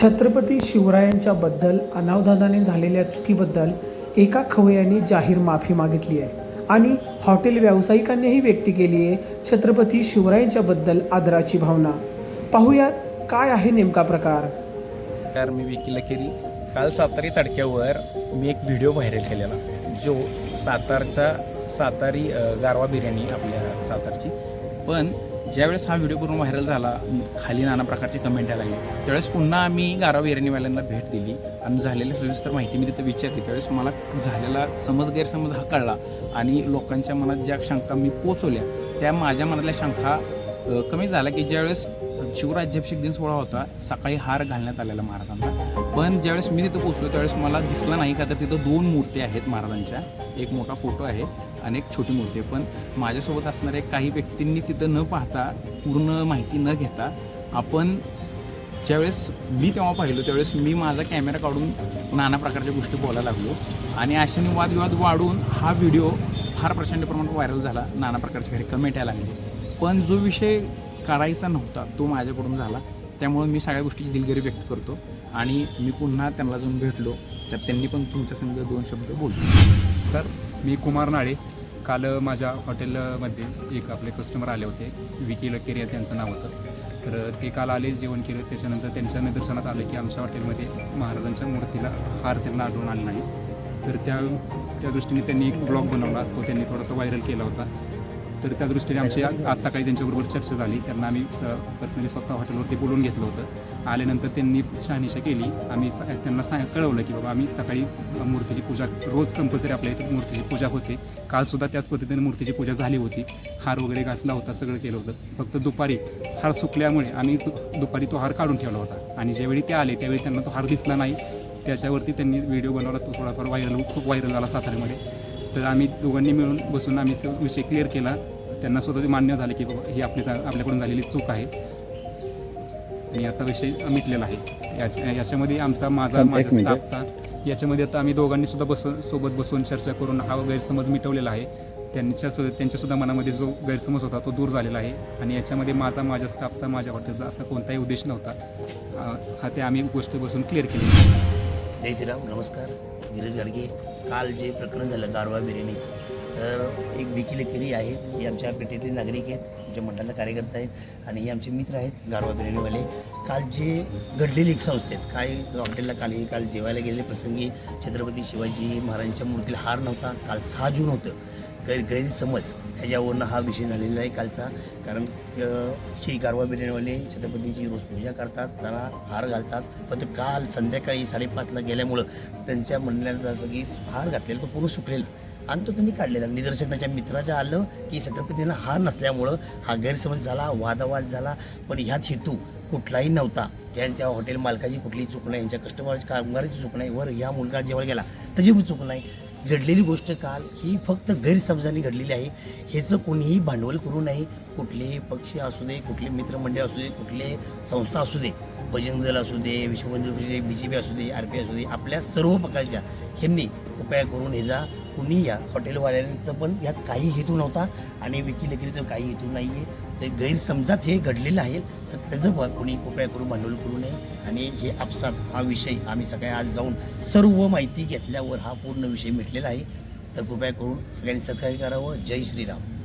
छत्रपती शिवरायांच्या बद्दल अनावधानाने झालेल्या चुकीबद्दल एका खवय्याने जाहीर माफी मागितली आहे. आणि हॉटेल व्यावसायिकांनीही व्यक्त केली आहे छत्रपती शिवरायांच्या बद्दल आदराची भावना. पाहुयात काय आहे नेमका प्रकार? कार मी विकी लकेरी काल सातारी तडक्यावर मी एक व्हिडिओ व्हायरल केलेला. जो सातारचा सातारी गारवा बिर्याणी आपल्या सातारची. पण ज्यावेळेस हा व्हिडिओ करून व्हायरल झाला खाली नाना प्रकारची कमेंट यायला लागली. त्यावेळेस पुन्हा आम्ही गाराव एरणीवाल्यांना भेट दिली आणि झालेली सविस्तर माहिती मी तिथं विचारली. त्यावेळेस मला झालेला समज गैरसमज हा कळला आणि लोकांच्या मनात ज्या शंका मी पोचवल्या त्या माझ्या मनातल्या शंका कमी झाल्या की ज्यावेळेस शिवराज्याभिषेक दिन सोहळा होता. सकाळी हार घालण्यात आलेला महाराजांना पण ज्यावेळेस मी तिथं पोचलो त्यावेळेस मला दिसला नाही का? तर तिथं दोन मूर्ती आहेत महाराजांच्या. एक मोठा फोटो आहे आणि एक छोटी मूर्ती आहे. पण माझ्यासोबत असणाऱ्या काही व्यक्तींनी तिथं न पाहता पूर्ण माहिती न घेता आपण ज्यावेळेस मी तेव्हा पाहिलो त्यावेळेस मी माझा कॅमेरा काढून नाना प्रकारच्या गोष्टी बोलायला लागलो. आणि अशाने वादविवाद वाढून हा व्हिडिओ फार प्रचंड प्रमाणात व्हायरल झाला. नाना प्रकारच्या घरी कमेंट यायला लागले. पण जो विषय काढायचा नव्हता तो माझ्याकडून झाला. त्यामुळे मी सगळ्या गोष्टीची दिलगिरी व्यक्त करतो आणि मी पुन्हा त्यांना जाऊन भेटलो. तर त्यांनी पण तुमच्या संग दोन शब्द बोलतो तर मी कुमार नाळे. काल माझ्या हॉटेलमध्ये एक आपले कस्टमर आले होते. विकी लकेरिया त्यांचं नाव होतं. तर ते काल आले जेवण केलं. त्याच्यानंतर त्यांच्या निदर्शनात आलं की आमच्या हॉटेलमध्ये महाराजांच्या मूर्तीला हार त्यांना आढळून आला नाही तर त्या त्या दृष्टीने त्यांनी एक ब्लॉग बनवला. तो त्यांनी थोडासा व्हायरल केला होता. तर त्या दृष्टीने आमची आज सकाळी त्यांच्याबरोबर चर्चा झाली. त्यांना आम्ही पर्सनली स्वतः हॉटेलवरती बोलवून घेतलं होतं. आल्यानंतर त्यांनी शहानिशा केली. आम्ही त्यांना सांग कळवलं की बाबा आम्ही सकाळी मूर्तीची पूजा रोज कंपल्सरी आपल्या इथे मूर्तीची पूजा होते. कालसुद्धा त्याच पद्धतीने मूर्तीची पूजा झाली होती. हार वगैरे घातला होता सगळं केलं होतं. फक्त दुपारी हार सुकल्यामुळे आम्ही दुपारी तो हार काढून ठेवला होता. आणि ज्यावेळी ते आले त्यावेळी त्यांना तो हार दिसला नाही. त्याच्यावरती त्यांनी व्हिडिओ बनवला तो थोडाफार व्हायरल खूप व्हायरल झाला साताऱ्यामध्ये. तर आम्ही दोघांनी मिळून बसून आम्ही विषय क्लिअर केला. त्यांना स्वतः ते मान्य झाले की बाबा ही आपली आपल्याकडून झालेली चूक आहे. आणि आता विषय मिटलेला आहे. याच्या याच्यामध्ये आमचा माझा माझ्या. स्टाफचा याच्यामध्ये आता आम्ही दोघांनी सुद्धा बसून सोबत बसून चर्चा करून हा गैरसमज मिटवलेला आहे. त्यांच्या त्यांच्यासुद्धा मनामध्ये जो गैरसमज होता तो दूर झालेला आहे. आणि याच्यामध्ये माझा माझ्या स्टाफचा माझ्या हॉटेलचा असा कोणताही उद्देश नव्हता. हा ते आम्ही गोष्ट बसून क्लिअर केली जय श्रीराम नमस्कार. धीरज गाडगे. काल जे प्रकरण झालं गारवा बिर्याणीचं तर एक विकी लेकरी आहेत ही आमच्या पेठेतले नागरिक आहेत आमच्या मंडळाला कार्यकर्ते आहेत आणि हे आमचे मित्र आहेत गारवा बिर्याणीवाले. काल जे घडलेली एक संस्थेत काय हॉटेलला काल हे काल जेवायला गेलेले प्रसंगी छत्रपती शिवाजी महाराजांच्या मूर्तीला हार नव्हता काल सहा जून होतं. गैर गैरसमज ह्याच्यावरनं हा विषय झालेला आहे कालचा. कारण ही गारवा बिर्याणीवाले छत्रपतींची रोज पूजा करतात त्यांना हार घालतात. पण काल संध्याकाळी साडेपाचला गेल्यामुळं त्यांच्या म्हणण्यात जसं की हार घातलेला तो पूर्ण सुकलेला. आणि तो त्यांनी काढलेला. निदर्शनाच्या मित्राच्या आलं की छत्रपतींना हार नसल्यामुळं हा गैरसमज झाला वादावाद झाला. पण ह्यात हेतू कुठलाही नव्हता. त्यांच्या हॉटेल मालकाची कुठली चूक नाही यांच्या कस्टमरची कामगाराची चूक नाही. वर ह्या मुलगा जेव्हा गेला त्याची पण चूक नाही. घडलेली गोष्ट काल ही फक्त गैरसमजाने घडलेली आहे. ह्याचं कोणीही भांडवल करू नये. कुठलेही पक्षी असू दे कुठले मित्रमंडळ असू दे कुठले संस्था असू दे बजरंग दल असू दे विश्वबंधू असू दे बी जे पी असू दे आर पी असू दे आपल्या सर्व प्रकारच्या ह्यांनी उपाय करून ह्याचा कुणी या हॉटेलवाल्यांचं पण यात काही हेतू नव्हता आणि विकी लेकरीचं काही हेतू नाही आहे ते गैरसमजात हे घडलेलं आहे. तर त्याचं पण कोणी कृपया करून भांडवल करू नये. आणि हे आपसात हा विषय आम्ही सगळ्या आज जाऊन सर्व माहिती घेतल्यावर हा पूर्ण विषय मिटलेला आहे. तर कृपया करून सगळ्यांनी सहकार्य करावं. जय श्रीराम.